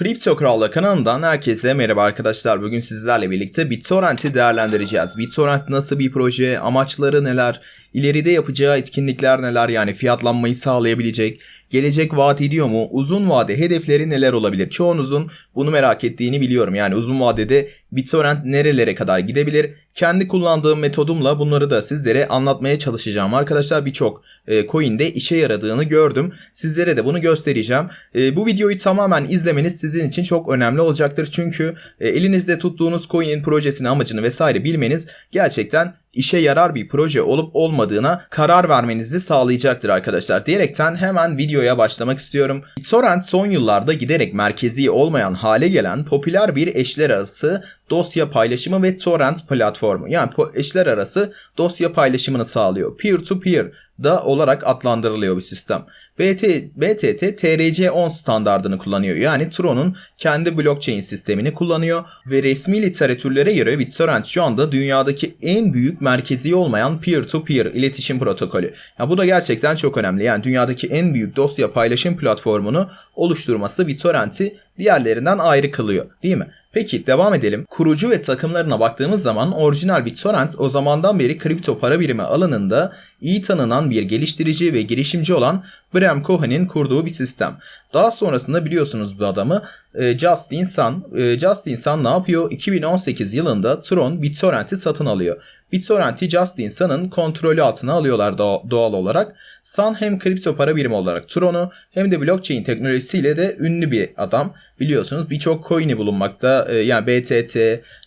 Kripto Kral'la kanalından herkese merhaba arkadaşlar. Bugün sizlerle birlikte BitTorrent'i değerlendireceğiz. BitTorrent nasıl bir proje, amaçları neler, ileride yapacağı etkinlikler neler yani fiyatlanmayı sağlayabilecek, gelecek vaat ediyor mu, uzun vade hedefleri neler olabilir? Çoğunuzun bunu merak ettiğini biliyorum. Yani uzun vadede BitTorrent nerelere kadar gidebilir? Kendi kullandığım metodumla bunları da sizlere anlatmaya çalışacağım. Arkadaşlar birçok e, coin'de işe yaradığını gördüm. Sizlere de bunu göstereceğim. E, bu videoyu tamamen izlemeniz sizin için çok önemli olacaktır. Çünkü e, elinizde tuttuğunuz coin'in projesini, amacını vesaire bilmeniz gerçekten işe yarar bir proje olup olmadığına karar vermenizi sağlayacaktır arkadaşlar. Diyerekten hemen videoya başlamak istiyorum. BitTorrent son yıllarda giderek merkezi olmayan hale gelen popüler bir eşler arası dosya paylaşımı ve torrent platformu. Yani eşler arası dosya paylaşımını sağlıyor. Peer to peer da olarak adlandırılıyor bir sistem. BT, BTT TRC10 standartını kullanıyor. Yani Tron'un kendi blockchain sistemini kullanıyor ve resmi literatürlere göre BitTorrent şu anda dünyadaki en büyük merkezi olmayan peer-to-peer iletişim protokolü. Ya bu da gerçekten çok önemli. Yani dünyadaki en büyük dosya paylaşım platformunu oluşturması BitTorrent'i diğerlerinden ayrı kılıyor, değil mi? Peki devam edelim. Kurucu ve takımlarına baktığımız zaman orijinal BitTorrent o zamandan beri kripto para birimi alanında iyi tanınan bir geliştirici ve girişimci olan Bram Cohen'in kurduğu bir sistem. Daha sonrasında biliyorsunuz bu adamı e, Justin Sun. E, Justin Sun ne yapıyor? 2018 yılında Tron BitTorrent'i satın alıyor. BitTorrent'i Justin Sun'ın kontrolü altına alıyorlar doğal olarak. Sun hem kripto para birimi olarak Tron'u hem de blockchain teknolojisiyle de ünlü bir adam. Biliyorsunuz birçok coin'i bulunmakta. E, yani BTT,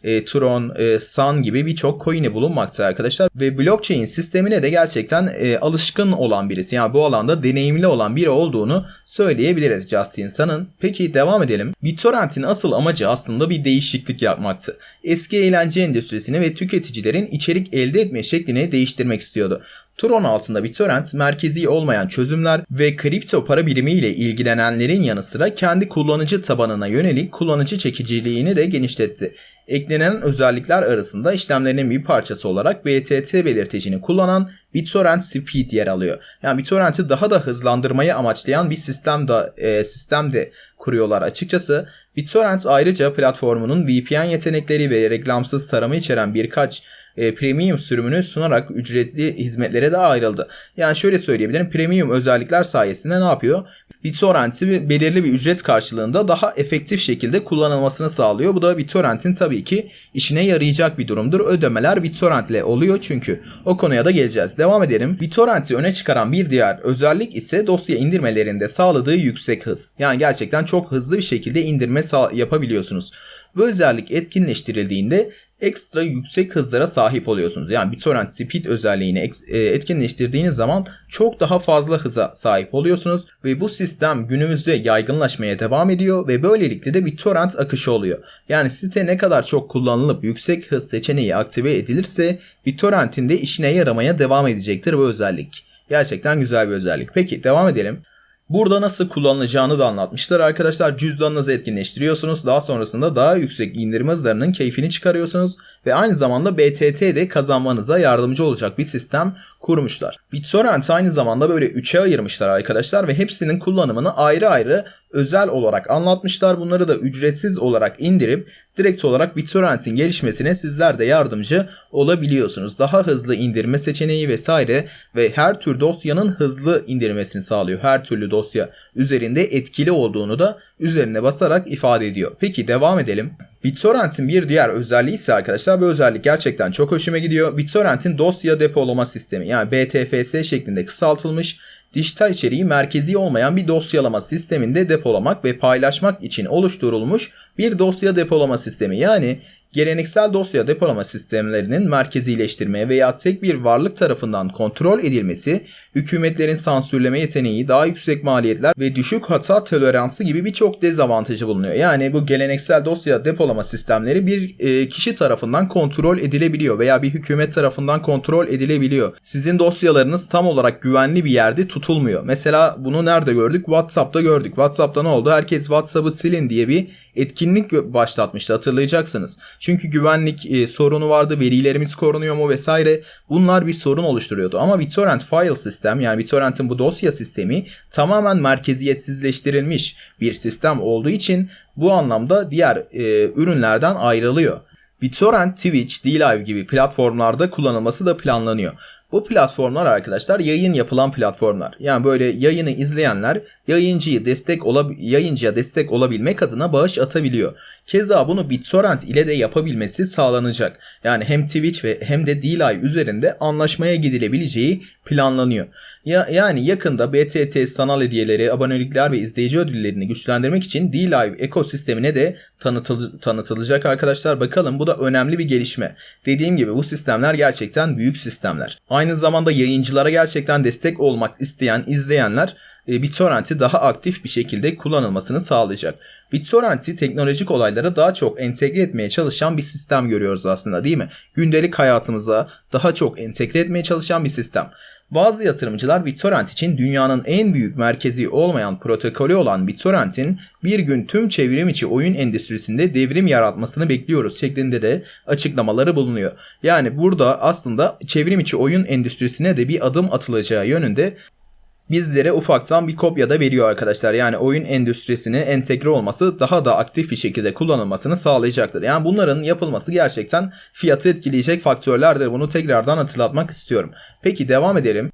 e, Tron, e, Sun gibi birçok coin'i bulunmakta arkadaşlar. Ve blockchain sistemine de gerçekten e, alışkın olan birisi. Yani bu alanda deneyimli olan biri olduğunu söyleyebiliriz Justin Sun'ın. Peki devam edelim. BitTorrent'in asıl amacı aslında bir değişiklik yapmaktı. Eski eğlence endüstrisini ve tüketicilerin içerik elde etme şeklini değiştirmek istiyordu. Tron altında BitTorrent merkezi olmayan çözümler ve kripto para birimi ile ilgilenenlerin yanı sıra kendi kullanıcı tabanına yönelik kullanıcı çekiciliğini de genişletti. Eklenen özellikler arasında işlemlerinin bir parçası olarak BTT belirtecini kullanan BitTorrent Speed yer alıyor. Yani BitTorrent'i daha da hızlandırmayı amaçlayan bir sistem de, e, sistem de kuruyorlar açıkçası. BitTorrent ayrıca platformunun VPN yetenekleri ve reklamsız tarama içeren birkaç e, premium sürümünü sunarak ücretli hizmetlere de ayrıldı. Yani şöyle söyleyebilirim premium özellikler sayesinde ne yapıyor? BitTorrent'i belirli bir ücret karşılığında daha efektif şekilde kullanılmasını sağlıyor. Bu da BitTorrent'in tabii ki işine yarayacak bir durumdur. Ödemeler BitTorrent ile oluyor çünkü. O konuya da geleceğiz. Devam edelim. BitTorrent'i öne çıkaran bir diğer özellik ise dosya indirmelerinde sağladığı yüksek hız. Yani gerçekten çok hızlı bir şekilde indirme yapabiliyorsunuz. Bu özellik etkinleştirildiğinde ekstra yüksek hızlara sahip oluyorsunuz. Yani BitTorrent Speed özelliğini e, etkinleştirdiğiniz zaman çok daha fazla hıza sahip oluyorsunuz ve bu sistem günümüzde yaygınlaşmaya devam ediyor ve böylelikle de BitTorrent akışı oluyor. Yani site ne kadar çok kullanılıp yüksek hız seçeneği aktive edilirse BitTorrent'in de işine yaramaya devam edecektir bu özellik. Gerçekten güzel bir özellik. Peki devam edelim. Burada nasıl kullanılacağını da anlatmışlar. Arkadaşlar cüzdanınızı etkinleştiriyorsunuz. Daha sonrasında daha yüksek indirim hızlarının keyfini çıkarıyorsunuz. Ve aynı zamanda BTT de kazanmanıza yardımcı olacak bir sistem kurmuşlar. BitTorrent aynı zamanda böyle 3'e ayırmışlar arkadaşlar ve hepsinin kullanımını ayrı ayrı özel olarak anlatmışlar. Bunları da ücretsiz olarak indirip direkt olarak BitTorrent'in gelişmesine sizler de yardımcı olabiliyorsunuz. Daha hızlı indirme seçeneği vesaire ve her tür dosyanın hızlı indirmesini sağlıyor. Her türlü dosya üzerinde etkili olduğunu da üzerine basarak ifade ediyor. Peki devam edelim. BitTorrent'in bir diğer özelliği ise arkadaşlar bu özellik gerçekten çok hoşuma gidiyor. BitTorrent'in dosya depolama sistemi yani BTFS şeklinde kısaltılmış dijital içeriği merkezi olmayan bir dosyalama sisteminde depolamak ve paylaşmak için oluşturulmuş bir dosya depolama sistemi. Yani geleneksel dosya depolama sistemlerinin merkezileştirme veya tek bir varlık tarafından kontrol edilmesi, hükümetlerin sansürleme yeteneği, daha yüksek maliyetler ve düşük hata toleransı gibi birçok dezavantajı bulunuyor. Yani bu geleneksel dosya depolama sistemleri bir e, kişi tarafından kontrol edilebiliyor veya bir hükümet tarafından kontrol edilebiliyor. Sizin dosyalarınız tam olarak güvenli bir yerde tutulmuyor. Mesela bunu nerede gördük? WhatsApp'ta gördük. WhatsApp'ta ne oldu? Herkes WhatsApp'ı silin diye bir etki etkinlik başlatmıştı hatırlayacaksınız. Çünkü güvenlik e, sorunu vardı, verilerimiz korunuyor mu vesaire. Bunlar bir sorun oluşturuyordu. Ama BitTorrent file sistem yani BitTorrent'in bu dosya sistemi tamamen merkeziyetsizleştirilmiş bir sistem olduğu için bu anlamda diğer e, ürünlerden ayrılıyor. BitTorrent, Twitch, DLive gibi platformlarda kullanılması da planlanıyor. Bu platformlar arkadaşlar yayın yapılan platformlar. Yani böyle yayını izleyenler yayıncıyı destek olab yayıncıya destek olabilmek adına bağış atabiliyor. Keza bunu BitTorrent ile de yapabilmesi sağlanacak. Yani hem Twitch ve hem de DLive üzerinde anlaşmaya gidilebileceği planlanıyor. Ya, yani yakında BTT sanal hediyeleri, abonelikler ve izleyici ödüllerini güçlendirmek için DLive ekosistemine de tanıtıl tanıtılacak arkadaşlar. Bakalım bu da önemli bir gelişme. Dediğim gibi bu sistemler gerçekten büyük sistemler. Aynı zamanda yayıncılara gerçekten destek olmak isteyen izleyenler e, BitTorrent'i daha aktif bir şekilde kullanılmasını sağlayacak. BitTorrent'i teknolojik olaylara daha çok entegre etmeye çalışan bir sistem görüyoruz aslında değil mi? Gündelik hayatımıza daha çok entegre etmeye çalışan bir sistem. Bazı yatırımcılar BitTorrent için dünyanın en büyük merkezi olmayan protokolü olan BitTorrent'in bir gün tüm çevrim içi oyun endüstrisinde devrim yaratmasını bekliyoruz şeklinde de açıklamaları bulunuyor. Yani burada aslında çevrim içi oyun endüstrisine de bir adım atılacağı yönünde bizlere ufaktan bir kopya da veriyor arkadaşlar. Yani oyun endüstrisine entegre olması daha da aktif bir şekilde kullanılmasını sağlayacaktır. Yani bunların yapılması gerçekten fiyatı etkileyecek faktörlerdir. Bunu tekrardan hatırlatmak istiyorum. Peki devam edelim.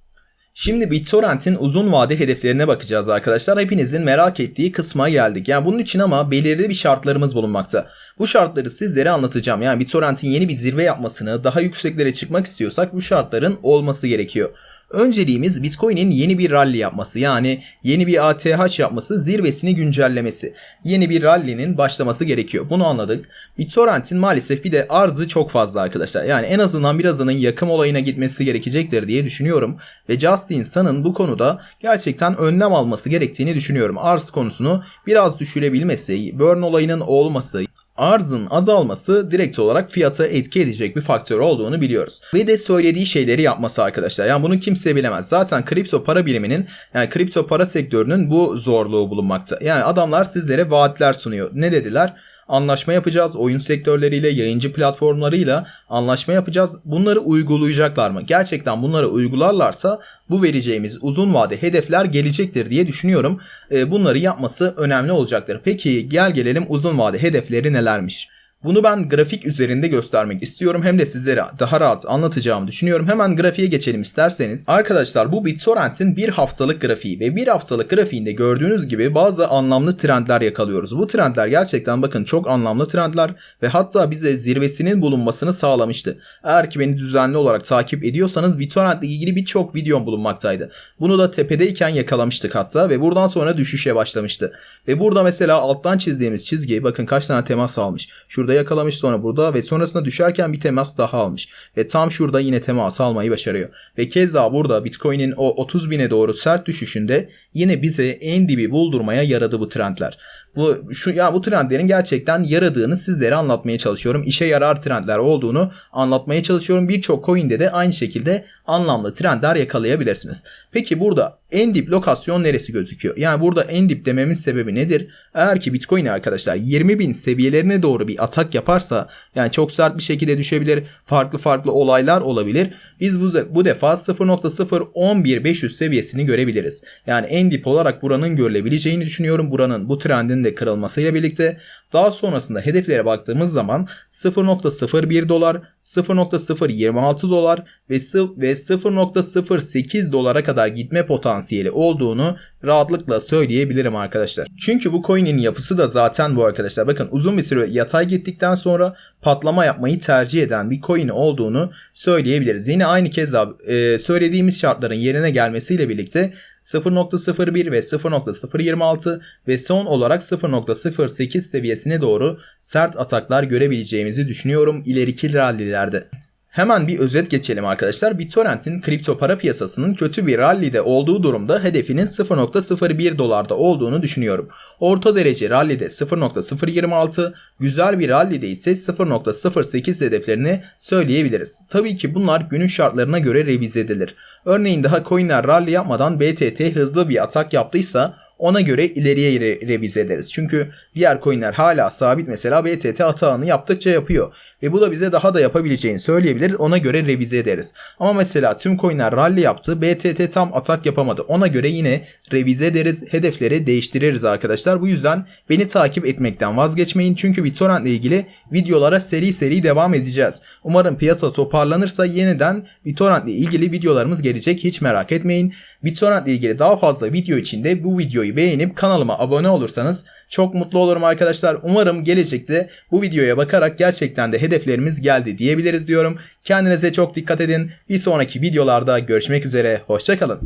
Şimdi BitTorrent'in uzun vade hedeflerine bakacağız arkadaşlar. Hepinizin merak ettiği kısma geldik. Yani bunun için ama belirli bir şartlarımız bulunmakta. Bu şartları sizlere anlatacağım. Yani BitTorrent'in yeni bir zirve yapmasını, daha yükseklere çıkmak istiyorsak bu şartların olması gerekiyor. Önceliğimiz Bitcoin'in yeni bir rally yapması yani yeni bir ATH yapması zirvesini güncellemesi. Yeni bir rally'nin başlaması gerekiyor. Bunu anladık. BitTorrent'in maalesef bir de arzı çok fazla arkadaşlar. Yani en azından birazının yakım olayına gitmesi gerekecektir diye düşünüyorum. Ve Justin Sun'ın bu konuda gerçekten önlem alması gerektiğini düşünüyorum. Arz konusunu biraz düşürebilmesi, burn olayının olması, arzın azalması direkt olarak fiyata etki edecek bir faktör olduğunu biliyoruz. Ve de söylediği şeyleri yapması arkadaşlar. Yani bunu kimse bilemez. Zaten kripto para biriminin yani kripto para sektörünün bu zorluğu bulunmakta. Yani adamlar sizlere vaatler sunuyor. Ne dediler? Anlaşma yapacağız. Oyun sektörleriyle, yayıncı platformlarıyla anlaşma yapacağız. Bunları uygulayacaklar mı? Gerçekten bunları uygularlarsa bu vereceğimiz uzun vade hedefler gelecektir diye düşünüyorum. Ee, bunları yapması önemli olacaktır. Peki gel gelelim uzun vade hedefleri nelermiş? Bunu ben grafik üzerinde göstermek istiyorum hem de sizlere daha rahat anlatacağımı düşünüyorum. Hemen grafiğe geçelim isterseniz. Arkadaşlar bu BitTorrent'in bir haftalık grafiği ve bir haftalık grafiğinde gördüğünüz gibi bazı anlamlı trendler yakalıyoruz. Bu trendler gerçekten bakın çok anlamlı trendler ve hatta bize zirvesinin bulunmasını sağlamıştı. Eğer ki beni düzenli olarak takip ediyorsanız BitTorrent ile ilgili birçok videom bulunmaktaydı. Bunu da tepedeyken yakalamıştık hatta ve buradan sonra düşüşe başlamıştı. Ve burada mesela alttan çizdiğimiz çizgi bakın kaç tane temas almış. Şurada Burada yakalamış sonra burada ve sonrasında düşerken bir temas daha almış. Ve tam şurada yine temas almayı başarıyor. Ve keza burada Bitcoin'in o 30 bine doğru sert düşüşünde yine bize en dibi buldurmaya yaradı bu trendler. Bu şu ya bu trendlerin gerçekten yaradığını sizlere anlatmaya çalışıyorum. İşe yarar trendler olduğunu anlatmaya çalışıyorum. Birçok coin'de de aynı şekilde anlamlı trendler yakalayabilirsiniz. Peki burada en dip lokasyon neresi gözüküyor? Yani burada en dip dememin sebebi nedir? Eğer ki Bitcoin arkadaşlar 20 bin seviyelerine doğru bir atak yaparsa yani çok sert bir şekilde düşebilir. Farklı farklı olaylar olabilir. Biz bu, bu defa 0.011500 seviyesini görebiliriz. Yani en dip olarak buranın görülebileceğini düşünüyorum. Buranın bu trendin de kırılmasıyla birlikte daha sonrasında hedeflere baktığımız zaman 0.01 dolar, 0.026 dolar ve 0.08 dolara kadar gitme potansiyeli olduğunu rahatlıkla söyleyebilirim arkadaşlar. Çünkü bu coin'in yapısı da zaten bu arkadaşlar. Bakın uzun bir süre yatay gittikten sonra patlama yapmayı tercih eden bir coin olduğunu söyleyebiliriz. Yine aynı kez e, söylediğimiz şartların yerine gelmesiyle birlikte 0.01 ve 0.026 ve son olarak 0.08 seviyesine doğru sert ataklar görebileceğimizi düşünüyorum ileriki rallilerde. Hemen bir özet geçelim arkadaşlar. BitTorrent'in kripto para piyasasının kötü bir rallide olduğu durumda hedefinin 0.01 dolarda olduğunu düşünüyorum. Orta derece rallide 0.026, güzel bir rallide ise 0.08 hedeflerini söyleyebiliriz. Tabii ki bunlar günün şartlarına göre revize edilir. Örneğin daha coinler rally yapmadan BTT hızlı bir atak yaptıysa Ona göre ileriye re- revize ederiz. Çünkü diğer coinler hala sabit mesela BTT atağını yaptıkça yapıyor. Ve bu da bize daha da yapabileceğini söyleyebilir. Ona göre revize ederiz. Ama mesela tüm coinler rally yaptı. BTT tam atak yapamadı. Ona göre yine revize ederiz. Hedefleri değiştiririz arkadaşlar. Bu yüzden beni takip etmekten vazgeçmeyin. Çünkü BitTorrent ile ilgili videolara seri seri devam edeceğiz. Umarım piyasa toparlanırsa yeniden BitTorrent ile ilgili videolarımız gelecek. Hiç merak etmeyin. BitTorrent ile ilgili daha fazla video için de bu videoyu beğenip kanalıma abone olursanız çok mutlu olurum arkadaşlar. Umarım gelecekte bu videoya bakarak gerçekten de hedeflerimiz geldi diyebiliriz diyorum. Kendinize çok dikkat edin. Bir sonraki videolarda görüşmek üzere. Hoşçakalın.